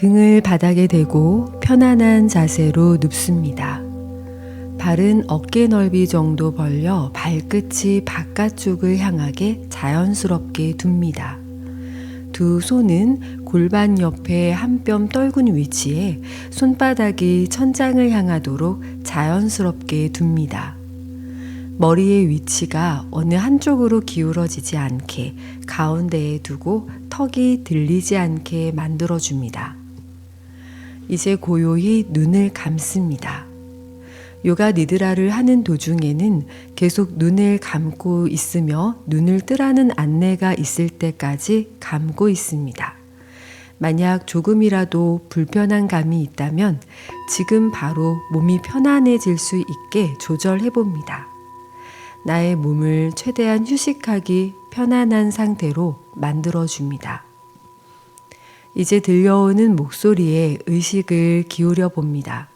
등을 바닥에 대고 편안한 자세로 눕습니다. 발은 어깨 넓이 정도 벌려 발끝이 바깥쪽을 향하게 자연스럽게 둡니다. 두 손은 골반 옆에 한 뼘 떨군 위치에 손바닥이 천장을 향하도록 자연스럽게 둡니다. 머리의 위치가 어느 한쪽으로 기울어지지 않게 가운데에 두고 턱이 들리지 않게 만들어줍니다. 이제 고요히 눈을 감습니다. 요가 니드라를 하는 도중에는 계속 눈을 감고 있으며 눈을 뜨라는 안내가 있을 때까지 감고 있습니다. 만약 조금이라도 불편한 감이 있다면 지금 바로 몸이 편안해질 수 있게 조절해 봅니다. 나의 몸을 최대한 휴식하기 편안한 상태로 만들어 줍니다. 이제 들려오는 목소리에 의식을 기울여 봅니다.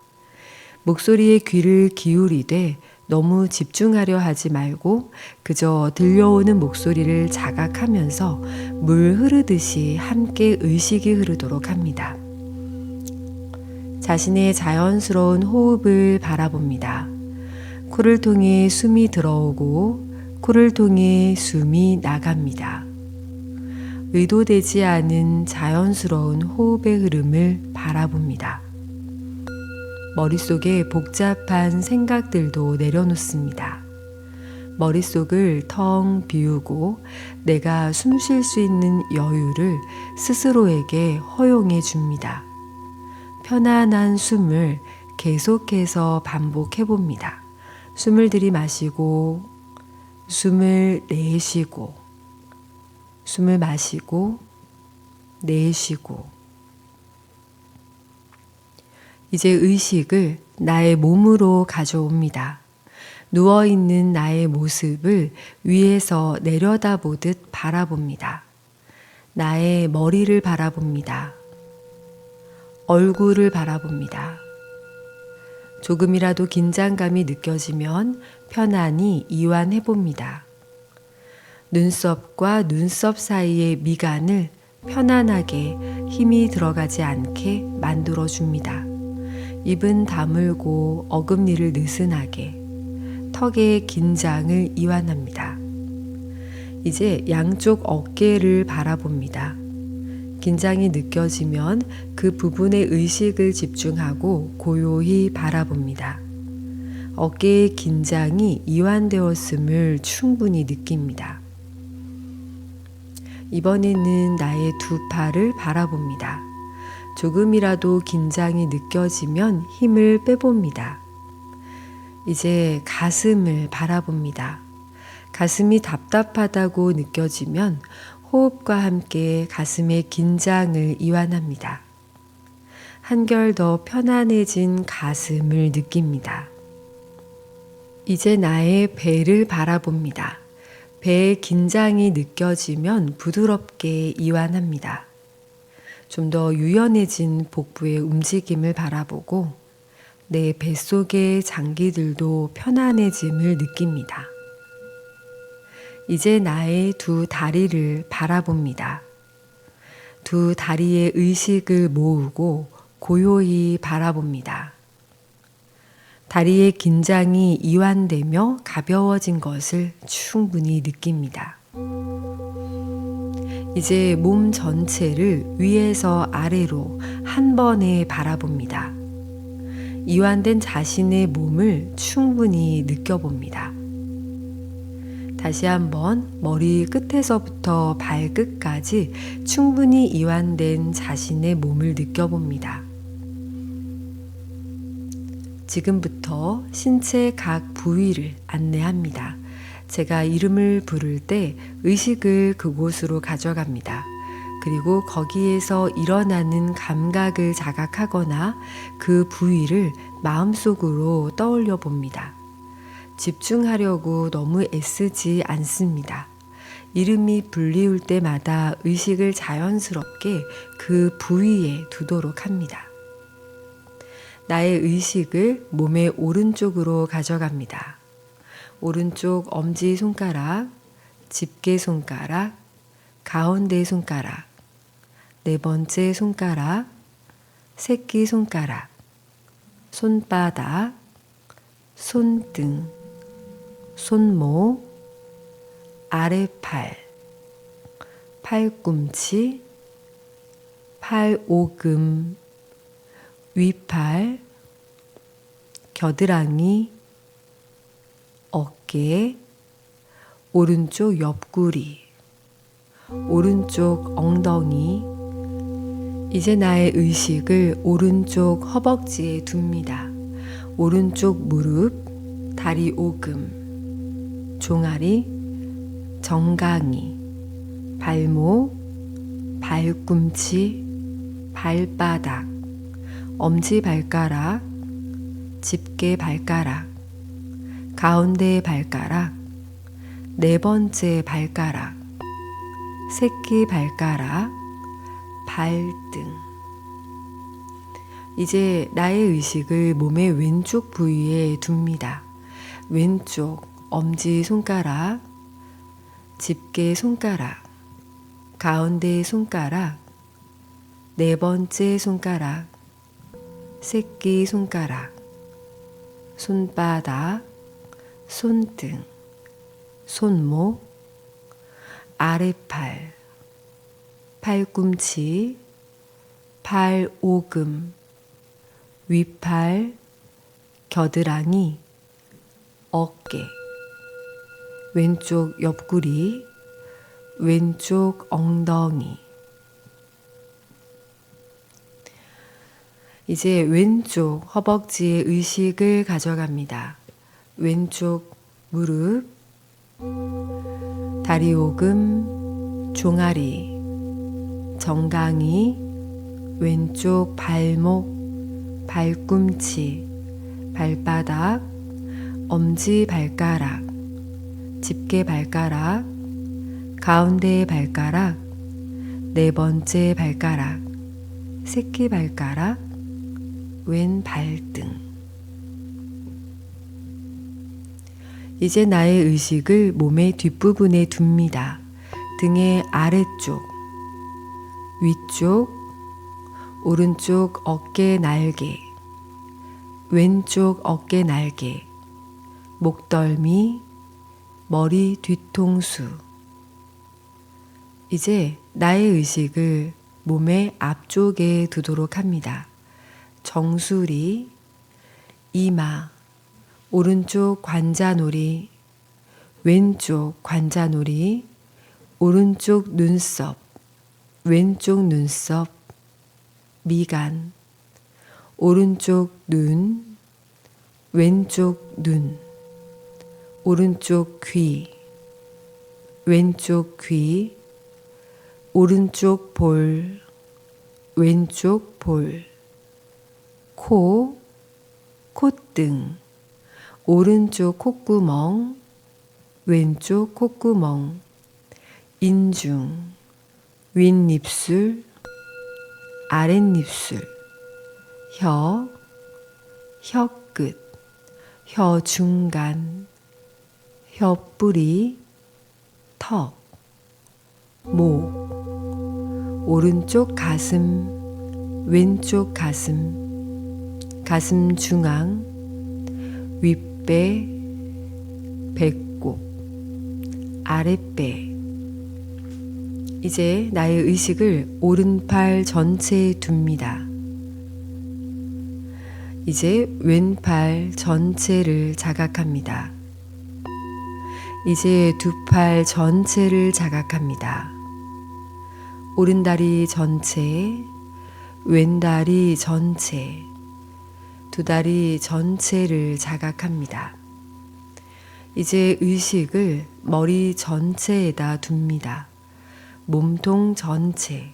목소리에 귀를 기울이되 너무 집중하려 하지 말고 그저 들려오는 목소리를 자각하면서 물 흐르듯이 함께 의식이 흐르도록 합니다. 자신의 자연스러운 호흡을 바라봅니다. 코를 통해 숨이 들어오고 코를 통해 숨이 나갑니다. 의도되지 않은 자연스러운 호흡의 흐름을 바라봅니다. 머릿속에 복잡한 생각들도 내려놓습니다. 머릿속을 텅 비우고 내가 숨 쉴 수 있는 여유를 스스로에게 허용해 줍니다. 편안한 숨을 계속해서 반복해 봅니다. 숨을 들이마시고, 숨을 내쉬고, 숨을 마시고, 내쉬고, 이제 의식을 나의 몸으로 가져옵니다. 누워있는 나의 모습을 위에서 내려다보듯 바라봅니다. 나의 머리를 바라봅니다. 얼굴을 바라봅니다. 조금이라도 긴장감이 느껴지면 편안히 이완해 봅니다. 눈썹과 눈썹 사이의 미간을 편안하게 힘이 들어가지 않게 만들어 줍니다. 입은 다물고 어금니를 느슨하게 턱의 긴장을 이완합니다. 이제 양쪽 어깨를 바라봅니다. 긴장이 느껴지면 그 부분에 의식을 집중하고 고요히 바라봅니다. 어깨의 긴장이 이완되었음을 충분히 느낍니다. 이번에는 나의 두 팔을 바라봅니다. 조금이라도 긴장이 느껴지면 힘을 빼봅니다. 이제 가슴을 바라봅니다. 가슴이 답답하다고 느껴지면 호흡과 함께 가슴의 긴장을 이완합니다. 한결 더 편안해진 가슴을 느낍니다. 이제 나의 배를 바라봅니다. 배의 긴장이 느껴지면 부드럽게 이완합니다. 좀 더 유연해진 복부의 움직임을 바라보고 내 뱃속의 장기들도 편안해짐을 느낍니다. 이제 나의 두 다리를 바라봅니다. 두 다리의 의식을 모으고 고요히 바라봅니다. 다리의 긴장이 이완되며 가벼워진 것을 충분히 느낍니다. 이제 몸 전체를 위에서 아래로 한 번에 바라봅니다. 이완된 자신의 몸을 충분히 느껴봅니다. 다시 한번 머리 끝에서부터 발끝까지 충분히 이완된 자신의 몸을 느껴봅니다. 지금부터 신체 각 부위를 안내합니다. 제가 이름을 부를 때 의식을 그곳으로 가져갑니다. 그리고 거기에서 일어나는 감각을 자각하거나 그 부위를 마음속으로 떠올려 봅니다. 집중하려고 너무 애쓰지 않습니다. 이름이 불리울 때마다 의식을 자연스럽게 그 부위에 두도록 합니다. 나의 의식을 몸의 오른쪽으로 가져갑니다. 오른쪽 엄지 손가락, 집게 손가락, 가운데 손가락, 네 번째 손가락, 새끼 손가락, 손바닥, 손등, 손목, 아래팔, 팔꿈치, 팔오금, 위팔, 겨드랑이, 어깨, 오른쪽 옆구리, 오른쪽 엉덩이, 이제 나의 의식을 오른쪽 허벅지에 둡니다. 오른쪽 무릎, 다리 오금, 종아리, 정강이, 발목, 발꿈치, 발바닥, 엄지 발가락, 집게 발가락, 가운데 발가락, 네 번째 발가락, 새끼 발가락, 발등. 이제 나의 의식을 몸의 왼쪽 부위에 둡니다. 왼쪽 엄지 손가락, 집게 손가락, 가운데 손가락, 네 번째 손가락, 새끼 손가락, 손바닥, 손등, 손목, 아래팔, 팔꿈치, 팔 오금, 위팔, 겨드랑이, 어깨, 왼쪽 옆구리, 왼쪽 엉덩이. 이제 왼쪽 허벅지에 의식을 가져갑니다. 왼쪽 무릎, 다리 오금, 종아리, 정강이, 왼쪽 발목, 발꿈치, 발바닥, 엄지 발가락, 집게 발가락, 가운데 발가락, 네 번째 발가락, 새끼 발가락, 왼 발등. 이제 나의 의식을 몸의 뒷부분에 둡니다. 등의 아래쪽, 위쪽, 오른쪽 어깨 날개, 왼쪽 어깨 날개, 목덜미, 머리 뒤통수. 이제 나의 의식을 몸의 앞쪽에 두도록 합니다. 정수리, 이마, 오른쪽 관자놀이, 왼쪽 관자놀이, 오른쪽 눈썹, 왼쪽 눈썹, 미간, 오른쪽 눈, 왼쪽 눈, 오른쪽 귀, 왼쪽 귀, 오른쪽 볼, 왼쪽 볼, 코, 콧등, 오른쪽 콧구멍, 왼쪽 콧구멍, 인중, 윗입술, 아랫입술, 혀, 혀끝, 혀 중간, 혀뿌리, 턱, 목, 오른쪽 가슴, 왼쪽 가슴, 가슴 중앙, 윗배, 배꼽, 아랫배. 이제 나의 의식을 오른팔 전체에 둡니다. 이제 왼팔 전체를 자각합니다. 이제 두 팔 전체를 자각합니다. 오른다리 전체, 왼다리 전체, 두 다리 전체를 자각합니다. 이제 의식을 머리 전체에다 둡니다. 몸통 전체.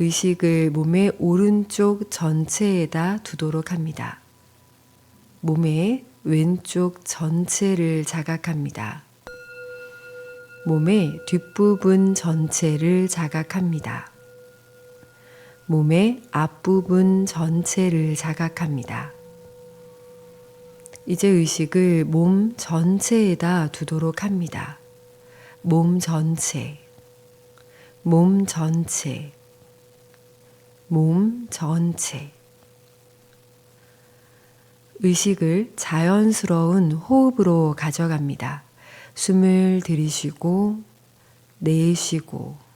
의식을 몸의 오른쪽 전체에다 두도록 합니다. 몸의 왼쪽 전체를 자각합니다. 몸의 뒷부분 전체를 자각합니다. 몸의 앞부분 전체를 자각합니다. 이제 의식을 몸 전체에다 두도록 합니다. 몸 전체, 몸 전체, 몸 전체. 의식을 자연스러운 호흡으로 가져갑니다. 숨을 들이쉬고 내쉬고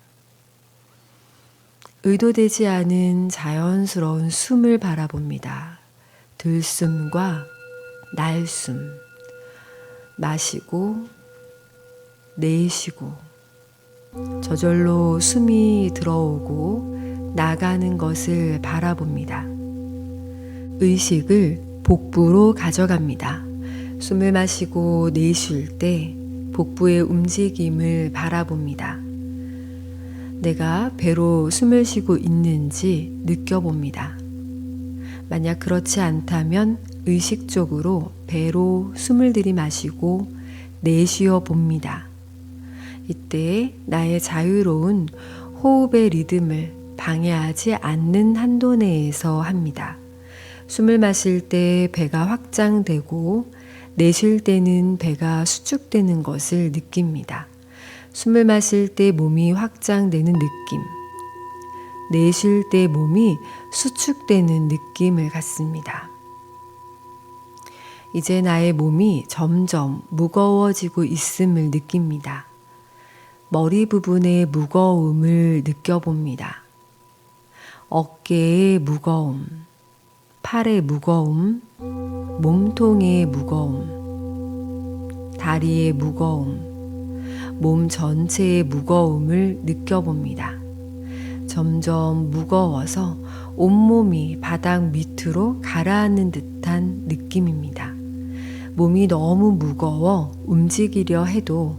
의도되지 않은 자연스러운 숨을 바라봅니다. 들숨과 날숨 마시고 내쉬고 저절로 숨이 들어오고 나가는 것을 바라봅니다. 의식을 복부로 가져갑니다. 숨을 마시고 내쉴 때 복부의 움직임을 바라봅니다. 내가 배로 숨을 쉬고 있는지 느껴봅니다. 만약 그렇지 않다면 의식적으로 배로 숨을 들이마시고 내쉬어 봅니다. 이때 나의 자유로운 호흡의 리듬을 방해하지 않는 한도 내에서 합니다. 숨을 마실 때 배가 확장되고 내쉴 때는 배가 수축되는 것을 느낍니다. 숨을 마실 때 몸이 확장되는 느낌, 내쉴 때 몸이 수축되는 느낌을 갖습니다. 이제 나의 몸이 점점 무거워지고 있음을 느낍니다. 머리 부분의 무거움을 느껴봅니다. 어깨의 무거움, 팔의 무거움, 몸통의 무거움, 다리의 무거움, 몸 전체의 무거움을 느껴봅니다. 점점 무거워서 온몸이 바닥 밑으로 가라앉는 듯한 느낌입니다. 몸이 너무 무거워 움직이려 해도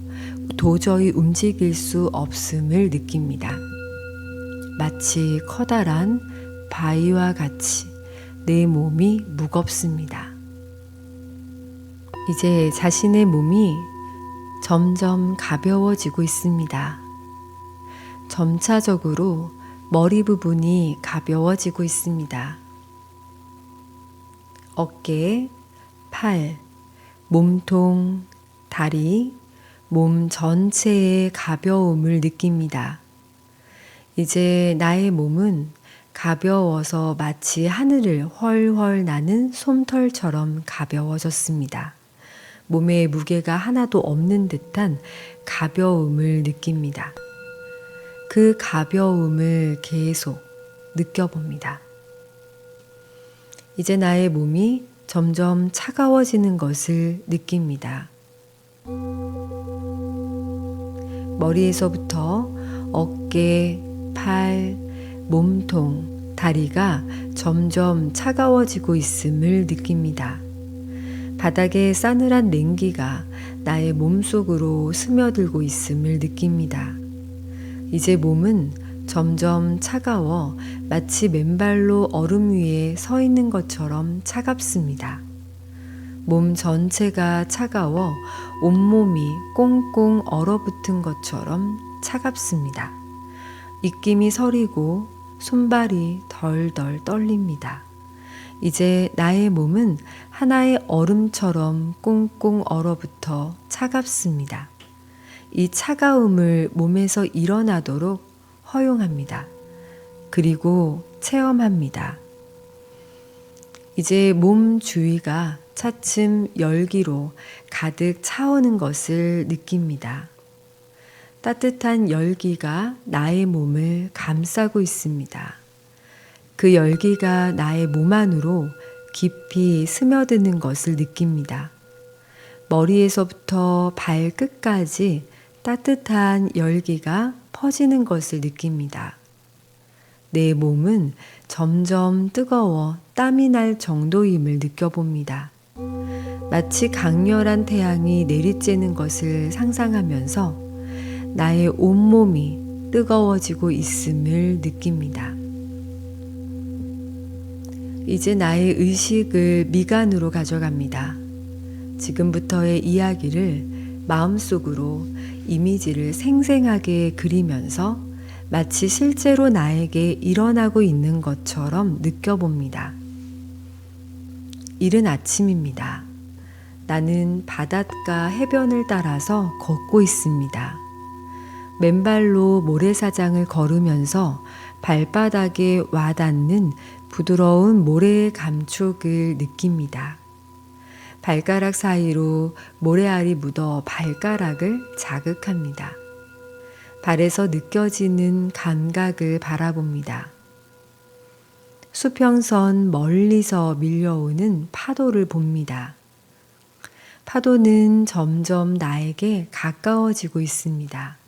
도저히 움직일 수 없음을 느낍니다. 마치 커다란 바위와 같이 내 몸이 무겁습니다. 이제 자신의 몸이 점점 가벼워지고 있습니다. 점차적으로 머리 부분이 가벼워지고 있습니다. 어깨, 팔, 몸통, 다리, 몸 전체의 가벼움을 느낍니다. 이제 나의 몸은 가벼워서 마치 하늘을 훨훨 나는 솜털처럼 가벼워졌습니다. 몸에 무게가 하나도 없는 듯한 가벼움을 느낍니다. 그 가벼움을 계속 느껴봅니다. 이제 나의 몸이 점점 차가워지는 것을 느낍니다. 머리에서부터 어깨, 팔, 몸통, 다리가 점점 차가워지고 있음을 느낍니다. 바닥에 싸늘한 냉기가 나의 몸속으로 스며들고 있음을 느낍니다. 이제 몸은 점점 차가워 마치 맨발로 얼음 위에 서 있는 것처럼 차갑습니다. 몸 전체가 차가워 온몸이 꽁꽁 얼어붙은 것처럼 차갑습니다. 입김이 서리고 손발이 덜덜 떨립니다. 이제 나의 몸은 하나의 얼음처럼 꽁꽁 얼어붙어 차갑습니다. 이 차가움을 몸에서 일어나도록 허용합니다. 그리고 체험합니다. 이제 몸 주위가 차츰 열기로 가득 차오는 것을 느낍니다. 따뜻한 열기가 나의 몸을 감싸고 있습니다. 그 열기가 나의 몸 안으로 깊이 스며드는 것을 느낍니다. 머리에서부터 발끝까지 따뜻한 열기가 퍼지는 것을 느낍니다. 내 몸은 점점 뜨거워 땀이 날 정도임을 느껴봅니다. 마치 강렬한 태양이 내리쬐는 것을 상상하면서 나의 온몸이 뜨거워지고 있음을 느낍니다. 이제 나의 의식을 미간으로 가져갑니다. 지금부터의 이야기를 마음속으로 이미지를 생생하게 그리면서 마치 실제로 나에게 일어나고 있는 것처럼 느껴봅니다. 이른 아침입니다. 나는 바닷가 해변을 따라서 걷고 있습니다. 맨발로 모래사장을 걸으면서 발바닥에 와닿는 부드러운 모래의 감촉을 느낍니다. 발가락 사이로 모래알이 묻어 발가락을 자극합니다. 발에서 느껴지는 감각을 바라봅니다. 수평선 멀리서 밀려오는 파도를 봅니다. 파도는 점점 나에게 가까워지고 있습니다.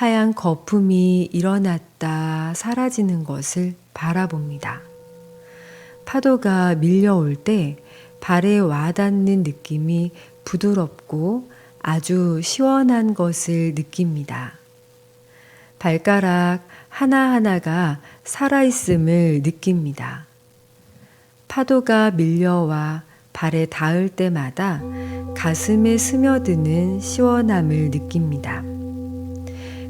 하얀 거품이 일어났다 사라지는 것을 바라봅니다. 파도가 밀려올 때 발에 와닿는 느낌이 부드럽고 아주 시원한 것을 느낍니다. 발가락 하나하나가 살아있음을 느낍니다. 파도가 밀려와 발에 닿을 때마다 가슴에 스며드는 시원함을 느낍니다.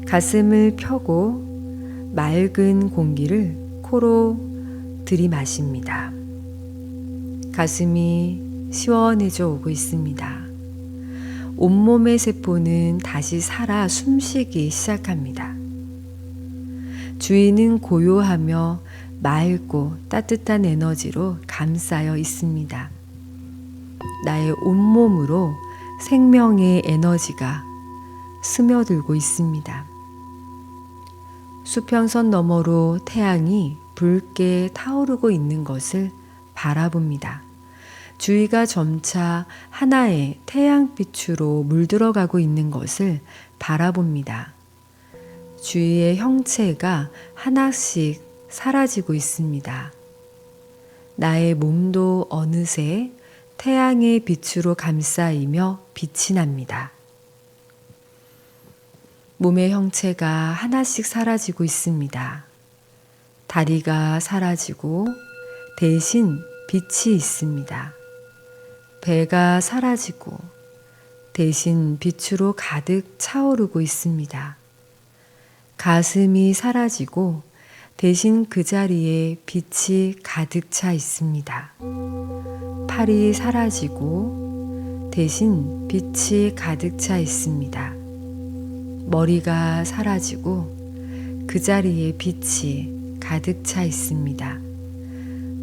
가슴을 펴고 맑은 공기를 코로 들이마십니다. 가슴이 시원해져 오고 있습니다. 온몸의 세포는 다시 살아 숨쉬기 시작합니다. 주위는 고요하며 맑고 따뜻한 에너지로 감싸여 있습니다. 나의 온몸으로 생명의 에너지가 스며들고 있습니다. 수평선 너머로 태양이 붉게 타오르고 있는 것을 바라봅니다. 주위가 점차 하나의 태양빛으로 물들어가고 있는 것을 바라봅니다. 주위의 형체가 하나씩 사라지고 있습니다. 나의 몸도 어느새 태양의 빛으로 감싸이며 빛이 납니다. 몸의 형체가 하나씩 사라지고 있습니다. 다리가 사라지고 대신 빛이 있습니다. 배가 사라지고 대신 빛으로 가득 차오르고 있습니다. 가슴이 사라지고 대신 그 자리에 빛이 가득 차 있습니다. 팔이 사라지고 대신 빛이 가득 차 있습니다. 머리가 사라지고 그 자리에 빛이 가득 차 있습니다.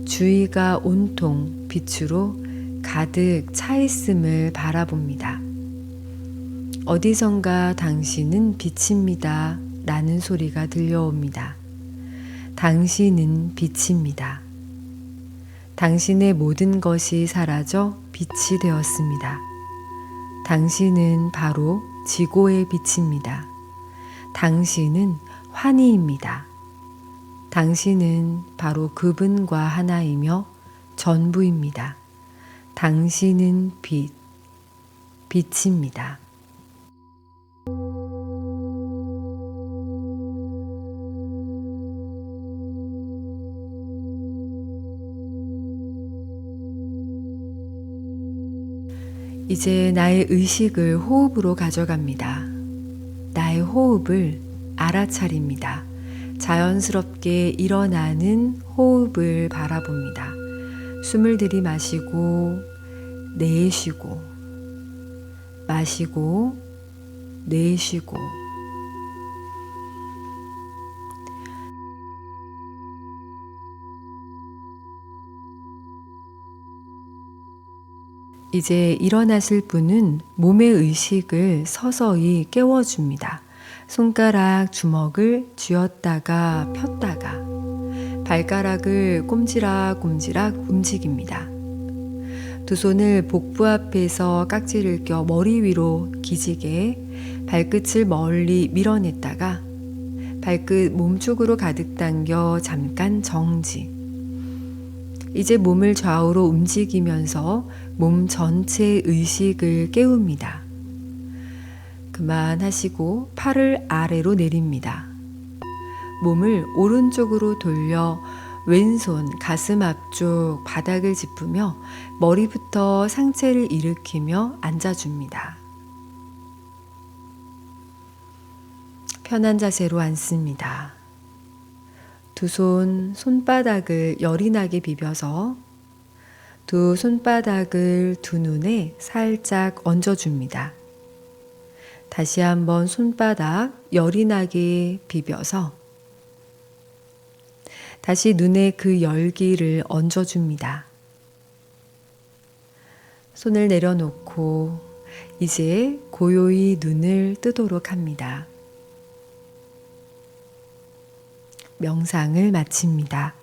주위가 온통 빛으로 가득 차 있음을 바라봅니다. 어디선가 당신은 빛입니다. 라는 소리가 들려옵니다. 당신은 빛입니다. 당신의 모든 것이 사라져 빛이 되었습니다. 당신은 바로 지고의 빛입니다. 당신은 환희입니다. 당신은 바로 그분과 하나이며 전부입니다. 당신은 빛, 빛입니다. 이제 나의 의식을 호흡으로 가져갑니다. 나의 호흡을 알아차립니다. 자연스럽게 일어나는 호흡을 바라봅니다. 숨을 들이마시고 내쉬고 마시고 내쉬고 이제 일어나실 분은 몸의 의식을 서서히 깨워줍니다. 손가락 주먹을 쥐었다가 폈다가 발가락을 꼼지락꼼지락 움직입니다. 두 손을 복부 앞에서 깍지를 껴 머리 위로 기지개 발끝을 멀리 밀어냈다가 발끝 몸쪽으로 가득 당겨 잠깐 정지. 이제 몸을 좌우로 움직이면서 몸 전체의 의식을 깨웁니다. 그만하시고 팔을 아래로 내립니다. 몸을 오른쪽으로 돌려 왼손 가슴 앞쪽 바닥을 짚으며 머리부터 상체를 일으키며 앉아줍니다. 편한 자세로 앉습니다. 두 손 손바닥을 열이 나게 비벼서 두 손바닥을 두 눈에 살짝 얹어줍니다. 다시 한번 손바닥 열이 나게 비벼서 다시 눈에 그 열기를 얹어줍니다. 손을 내려놓고 이제 고요히 눈을 뜨도록 합니다. 명상을 마칩니다.